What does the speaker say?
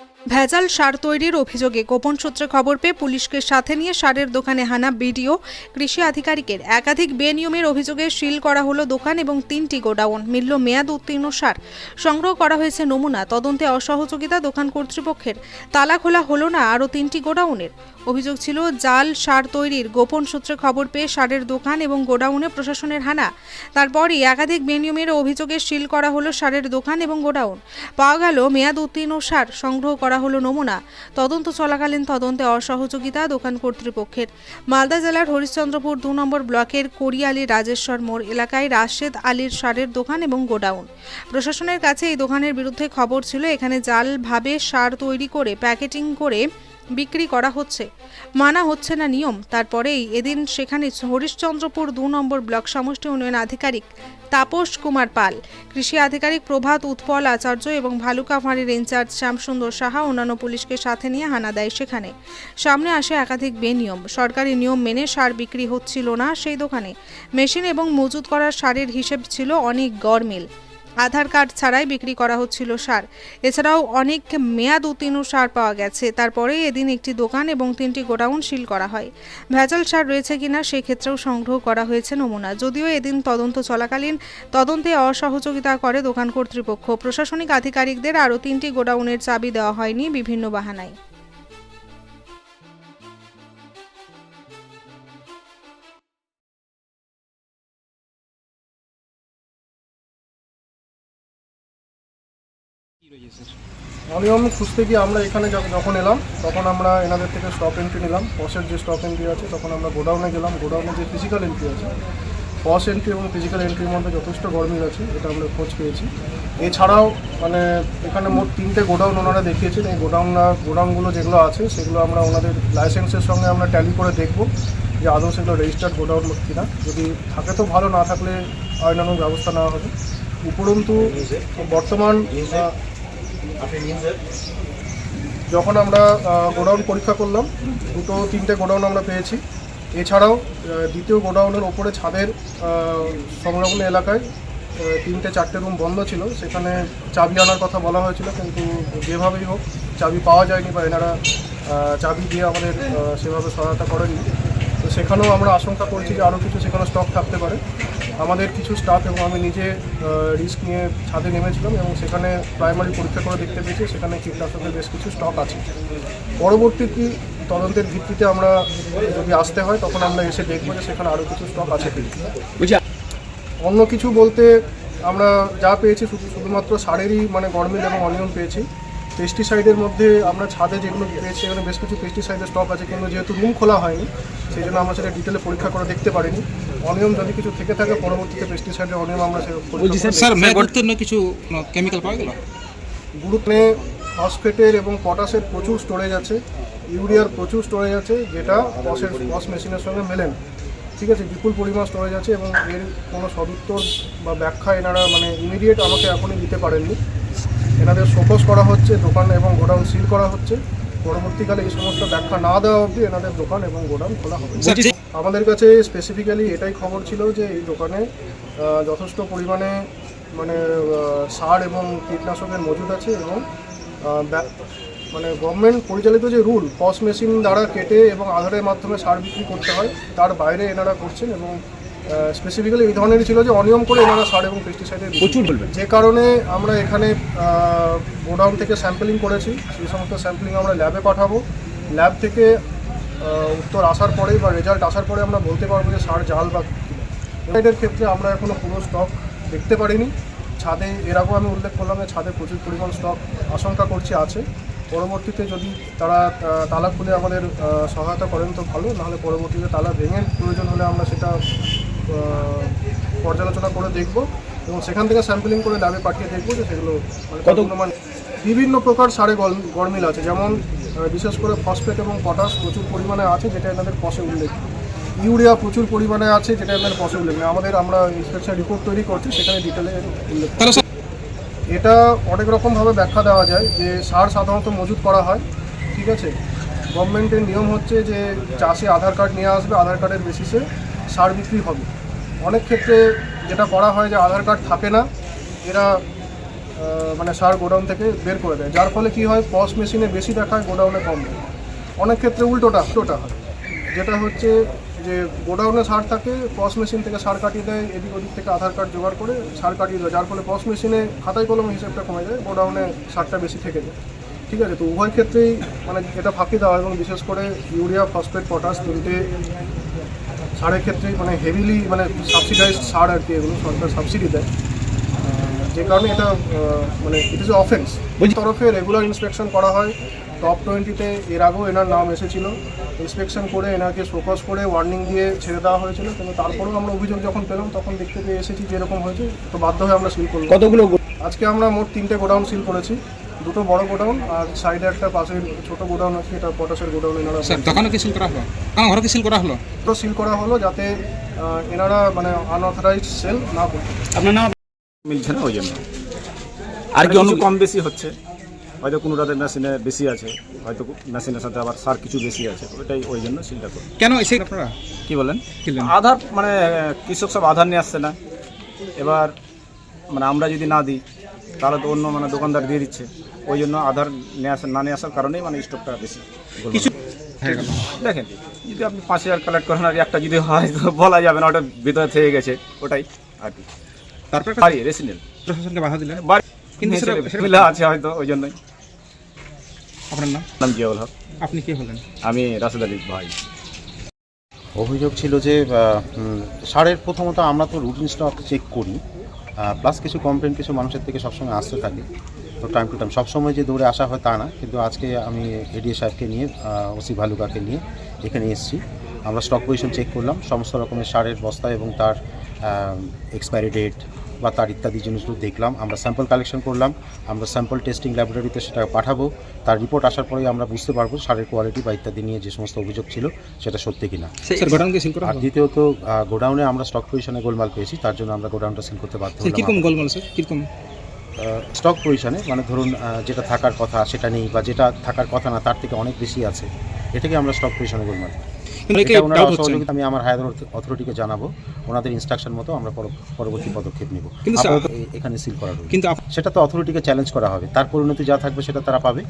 Thank you. ভেজাল সার তৈরির অভিযোগে গোপন সূত্রে খবর পেয়ে পুলিশকে সাথে নিয়ে সারের দোকানে হানা বিডিও, কৃষি আধিকারিকের। একাধিক বেনিয়মের অভিযোগে সিল করা হলো দোকান এবং তিনটি গোডাউন। মিলল মেয়াদ উত্তীর্ণ সার। সংগ্রহ করা হয়েছে নমুনা, তদন্তে অসহযোগিতা দোকান কর্তৃপক্ষের। তালা খোলা হলো না, আরও তিনটি গোডাউনের। অভিযোগ ছিল, জাল সার তৈরির গোপন সূত্রে খবর পেয়ে সারের দোকান এবং গোডাউনে প্রশাসনের হানা। তারপরই একাধিক বেনিয়মের অভিযোগে সিল করা হলো সারের দোকান এবং গোডাউন। পাওয়া গেল মেয়াদ উত্তীর্ণ সার। সংগ্রহ করা হলো নমুনা। তদন্ত চলাকালীন তদন্তে অসহযোগিতা দোকান কর্তৃপক্ষের। মালদা জেলার হরিশ্চন্দ্রপুর দু নম্বর ব্লকের কোরিয়ালি রাজেশ্বর মোড় এলাকায় রাশেদ আলীর সারের দোকান এবং গোডাউন। প্রশাসনের কাছে এই দোকানের বিরুদ্ধে খবর ছিল, এখানে জালভাবে সার তৈরি করে, প্যাকেটিং করে বিক্রি করা হচ্ছে। মানা হচ্ছে না নিয়ম। তারপরেই এদিন সেখানে হরিশ্চন্দ্রপুর দু নম্বর ব্লক সমষ্টি উন্নয়ন আধিকারিক তাপস কুমার পাল, কৃষি আধিকারিক প্রভাত উৎপল আচার্য এবং ভালুকা ফাঁড়ির ইনচার্জ শ্যামসুন্দর সাহা অন্যান্য পুলিশকে সাথে নিয়ে হানা দেয় সেখানে। সামনে আসে একাধিক বেনিয়ম। সরকারি নিয়ম মেনে সার বিক্রি হচ্ছিল না সেই দোকানে। মেশিন এবং মজুত করার সারের হিসেব ছিল অনেক গরমিল আধার কার্ড ছাড়াই বিক্রি করা হচ্ছিল সার। এছাড়াও অনেক মেয়াদ উত্তীর্ণ সার পাওয়া গেছে। তারপরেই এদিন একটি দোকান এবং তিনটি গোডাউন সিল করা হয়। ভেজাল সার রয়েছে কিনা সেক্ষেত্রেও সংগ্রহ করা হয়েছে নমুনা। যদিও এদিন তদন্ত চলাকালীন তদন্তে অসহযোগিতা করে দোকান কর্তৃপক্ষ। প্রশাসনিক আধিকারিকদের আরও তিনটি গোডাউনের চাবি দেওয়া হয়নি বিভিন্ন বাহানায়। অনিয়ম খুঁজতে গিয়ে আমরা এখানে যখ- যখন এলাম, তখন আমরা এনাদের থেকে স্টপ এন্ট্রি নিলাম। পসের যে স্টপ এন্ট্রি আছে, তখন আমরা গোডাউনে গেলাম। গোডাউনে যে ফিজিক্যাল এন্ট্রি আছে পস এন্ট্রি এবং ফিজিক্যাল এন্ট্রির মধ্যে যথেষ্ট গরমিল আছে, এটা আমরা খোঁজ পেয়েছি। এছাড়াও মানে এখানে মোট তিনটে গোডাউন ওনারা দেখিয়েছেন। এই গোডাউন গোডাউনগুলো যেগুলো আছে, সেগুলো আমরা ওনাদের লাইসেন্সের সঙ্গে আমরা ট্যালি করে দেখব যে আদৌ সেগুলো রেজিস্টার্ড গোডাউন কিনা। যদি থাকে তো ভালো, না থাকলে আইনানুগ ব্যবস্থা নেওয়া হবে। উপরন্তু, বর্তমান যখন আমরা গোডাউন পরীক্ষা করলাম, দুটো, তিনটে গোডাউন আমরা পেয়েছি। এছাড়াও দ্বিতীয় গোডাউনের ওপরে ছাদের সংলগ্ন এলাকায় তিনটে, চারটে রুম বন্ধ ছিল। সেখানে চাবি আনার কথা বলা হয়েছিল, কিন্তু যেভাবেই হোক, চাবি পাওয়া যায়নি বা এনারা চাবি দিয়ে আমাদের সেভাবে সহায়তা করেননি। তো সেখানেও আমরা আশঙ্কা করছি যে আরও কিছু সেখানে স্টক থাকতে পারে। আমাদের কিছু স্টাফ এবং আমি নিজে রিস্ক নিয়ে ছাদে নেমেছিলাম এবং সেখানে প্রাইমারি পরীক্ষা করে দেখতে পেয়েছি সেখানে কীটনাশকের বেশ কিছু স্টক আছে। পরবর্তী কি তদন্তের ভিত্তিতে আমরা যদি আসতে হয় তখন আমরা এসে দেখব যে সেখানে আরও কিছু স্টক আছে কি অন্য কিছু বলতে আমরা যা পেয়েছি শুধু শুধুমাত্র সারেরই মানে গরমিল এবং অনিয়ম পেয়েছি। পেস্টিসাইডের মধ্যে আমরা ছাদে যেগুলো পেয়েছি এখানে বেশ কিছু পেস্টিসাইডের স্টক আছে কিন্তু যেহেতু রুম খোলা হয়নি সেই জন্য আমরা সেটা ডিটেলে পরীক্ষা করে দেখতে পারিনি। অনিয়ম যদি কিছু থেকে থাকে পরবর্তীতে পেস্টিসাইডের অনিয়ম আমরা স্যার কিছু কেমিক্যাল পাওয়া গেল? গুরুত্বে ফসফেটের এবং পটাশের প্রচুর স্টোরেজ আছে ইউরিয়ার প্রচুর স্টোরেজ আছে যেটা পসের পস মেশিনের সঙ্গে মেলেন ঠিক আছে বিপুল পরিমাণ স্টোরেজ আছে এবং এর কোনো সদুত্তর বা ব্যাখ্যা এনারা মানে ইমিডিয়েট আমাকে এখনই দিতে পারেননি। এনাদের ফোকাস করা হচ্ছে দোকান এবং গোডাউন সিল করা হচ্ছে। পরবর্তীকালে এই সমস্ত ব্যাখ্যা না দেওয়া অবধি এনাদের দোকান এবং গোডাউন খোলা হবে। আমাদের কাছে স্পেসিফিক্যালি এটাই খবর ছিল যে এই দোকানে যথেষ্ট পরিমাণে মানে সার এবং কীটনাশকের মজুদ আছে এবং মানে গভর্নমেন্ট পরিচালিত যে রুল পস মেশিন দ্বারা কেটে এবং আধারের মাধ্যমে সার বিক্রি করতে হয় তার বাইরে এনারা করছেন এবং স্পেসিফিক্যালি এই ধরনেরই ছিল যে অনিয়ম করে এনারা সার এবং পেস্টিসাইডের প্রচুর যে কারণে আমরা এখানে গোডাউন থেকে স্যাম্পলিং করেছি। সেই সমস্ত স্যাম্পলিং আমরা ল্যাবে পাঠাবো। ল্যাব থেকে উত্তর আসার পরেই বা রেজাল্ট আসার পরে আমরা বলতে পারব যে সার জাল বা এর ক্ষেত্রে আমরা এখনও পুরো স্টক দেখতে পারিনি। ছাদে এর আগেও আমি উল্লেখ করলাম যে ছাদে প্রচুর পরিমাণ স্টক আশঙ্কা করছি আছে। পরবর্তীতে যদি তারা তালা খুলে আমাদের সহায়তা করেন তো ভালো। নাহলে পরবর্তীতে তালা ভেঙে প্রয়োজন হলে আমরা সেটা পর্যালোচনা করে দেখব এবং সেখান থেকে স্যাম্পলিং করে ল্যাবে পাঠিয়ে দেখব যে সেগুলো মানে কতগুলো মানে বিভিন্ন প্রকার সারে গরমিল আছে। যেমন বিশেষ করে ফসফেট এবং পটাশ প্রচুর পরিমাণে আছে যেটা এনাদের পশে উল্লেখ। ইউরিয়া প্রচুর পরিমাণে আছে যেটা এনাদের পশে উল্লেখ। নেই। আমাদের আমরা ইন্সপেকশন রিপোর্ট তৈরি করছি সেখানে ডিটেলে উল্লেখ। এটা অনেক রকমভাবে ব্যাখ্যা দেওয়া যায় যে সার সাধারণত মজুত করা হয় ঠিক আছে? গভর্নমেন্টের নিয়ম হচ্ছে যে চাষে আধার কার্ড নিয়ে আসবে আধার কার্ডের বেসিসে সার বিক্রি হবে। অনেক ক্ষেত্রে যেটা করা হয় যে আধার কার্ড থাকে না, এরা মানে সার গোডাউন থেকে বের করে দেয়। যার ফলে কি হয়, পস মেশিনে বেশি দেখায়, গোডাউনে কম দেয় অনেক ক্ষেত্রে উল্টোটা উল্টোটা হয়। যেটা হচ্ছে যে গোডাউনে সার থাকে, পস মেশিন থেকে সার কাটিয়ে দেয়, এদিক ওদিক থেকে আধার কার্ড জোগাড় করে সার কাটিয়ে দেয়। যার ফলে পস মেশিনে খাতায় কলমে হিসেবটা কমে যায়, গোডাউনে সারটা বেশি থেকে যায়। ঠিক আছে, তো উভয় ক্ষেত্রেই মানে এটা ফাঁকি দেওয়া এবং বিশেষ করে ইউরিয়া, ফসফেট, পটাশ তিনটে সারের ক্ষেত্রে মানে হেভিলি মানে সাবসিডাইজড সার আর কি এগুলো সরকার সাবসিডি দেয়। যে কারণে এটা মানে ইট ইজ অফেন্স তরফে রেগুলার ইন্সপেকশন করা হয়। টপ টোয়েন্টিতে এর আগেও এনার নাম এসেছিল। ইন্সপেকশন করে এনাকে ফোকাস করে ওয়ার্নিং দিয়ে ছেড়ে দেওয়া হয়েছিল। কিন্তু তারপরেও আমরা অভিযোগ যখন পেলাম তখন দেখতে পেয়ে এসেছি যে এরকম হয়েছে। তো বাধ্য হয়ে আমরা সিল করলাম। কতগুলো আজকে আমরা মোট তিনটে গোডাউন সিল করেছি। দুটো বড় গোডাউন আর সাইডে একটা পাশে ছোট গোডাউন আছে এটা পটাশের গোডাউন এনারা স্যার দোকানে কি সিল করা হলো? আমার ঘরে কি সিল করা হলো? তো সিল করা হলো যাতে এনারা মানে আনঅথরাইজড সেল না করতে। আপনার নাম? মিলছে না ওই জন্য। আর কি কিছু অনু- কম বেশি হচ্ছে? হয়তো কোনোটাতে মেশিনে বেশি আছে হয়তো মেশিনের সাথে আবার সার কিছু বেশি আছে ওইটাই ওই জন্য সিলটা করি। কেন এসে আপনারা? কি বলেন? আধার মানে কৃষক সব আধার নিয়ে আসছে না? এবার মানে আমরা যদি না দিই তাহলে তো অন্য মানে দোকানদার দিয়ে দিচ্ছে। ওই জন্য আধার নিয়ে আসা না নিয়ে আসার কারণেই মানে স্টকটা বেশি। কিছু দেখেন যদি আপনি পাঁচ হাজার কালেক্ট করেন আর একটা যদি হয় তো বলা যাবে না ওটা ভিতরে থেকে গেছে ওটাই আর কি। তারপর বাড়ি রেসিডেন্ট প্রশাসনকে বাধা দিলেন? কিন্তু সেটা- সেটা- আছে হয়তো ওই জন্যই। আপনার নাম? নাম জিয়াউল হক। আপনি কে হলেন? আমি রাশেদ আলীর ভাই। অভিযোগ ছিল যে সারের প্রথমত আমরা তো রুটিন স্টক চেক করি। প্লাস কিছু কমপ্লেন কিছু মানুষের থেকে সবসময় আসতে থাকে। তো টাইম টু টাইম সবসময় যে দৌড়ে আসা হয় তা না, কিন্তু আজকে আমি এডিএ সাহেবকে নিয়ে ওসি ভালুকাকে নিয়ে এখানে এসেছি। আমরা স্টক পজিশন চেক করলাম, সমস্ত রকমের সারের বস্তা এবং তার এক্সপায়ারি ডেট বা তার ইত্যাদি জিনিসগুলো দেখলাম আমরা স্যাম্পল কালেকশন করলাম আমরা স্যাম্পল টেস্টিং ল্যাবরেটরিতে সেটা পাঠাবো তার রিপোর্ট আসার পরেই আমরা বুঝতে পারব সারের কোয়ালিটি বা ইত্যাদি নিয়ে যে সমস্ত অভিযোগ ছিল সেটা সত্যি কিনা। আর দ্বিতীয়ত গোডাউনে আমরা স্টক পজিশনে গোলমাল পেয়েছি তার জন্য আমরা গোডাউনটা সিল করতে বাধ্য স্যার কীরকম গোলমাল স্যার কীরকম? স্টক পজিশনে মানে ধরুন যেটা থাকার কথা সেটা নেই বা যেটা থাকার কথা না তার থেকে অনেক বেশি আছে এটাকে আমরা স্টক পজিশনে গোলমাল পাই। কিন্তু আমি আমার হায়ার অথরিটিকে জানাব। ওনাদের ইনস্ট্রাকশন মতো আমরা পরবর্তী পদক্ষেপ নেব। কিন্তু এখানে সিল করা কিন্তু সেটা তো অথরিটিকে চ্যালেঞ্জ করা হবে। তার পরিণতি যা থাকবে সেটা তারা পাবে।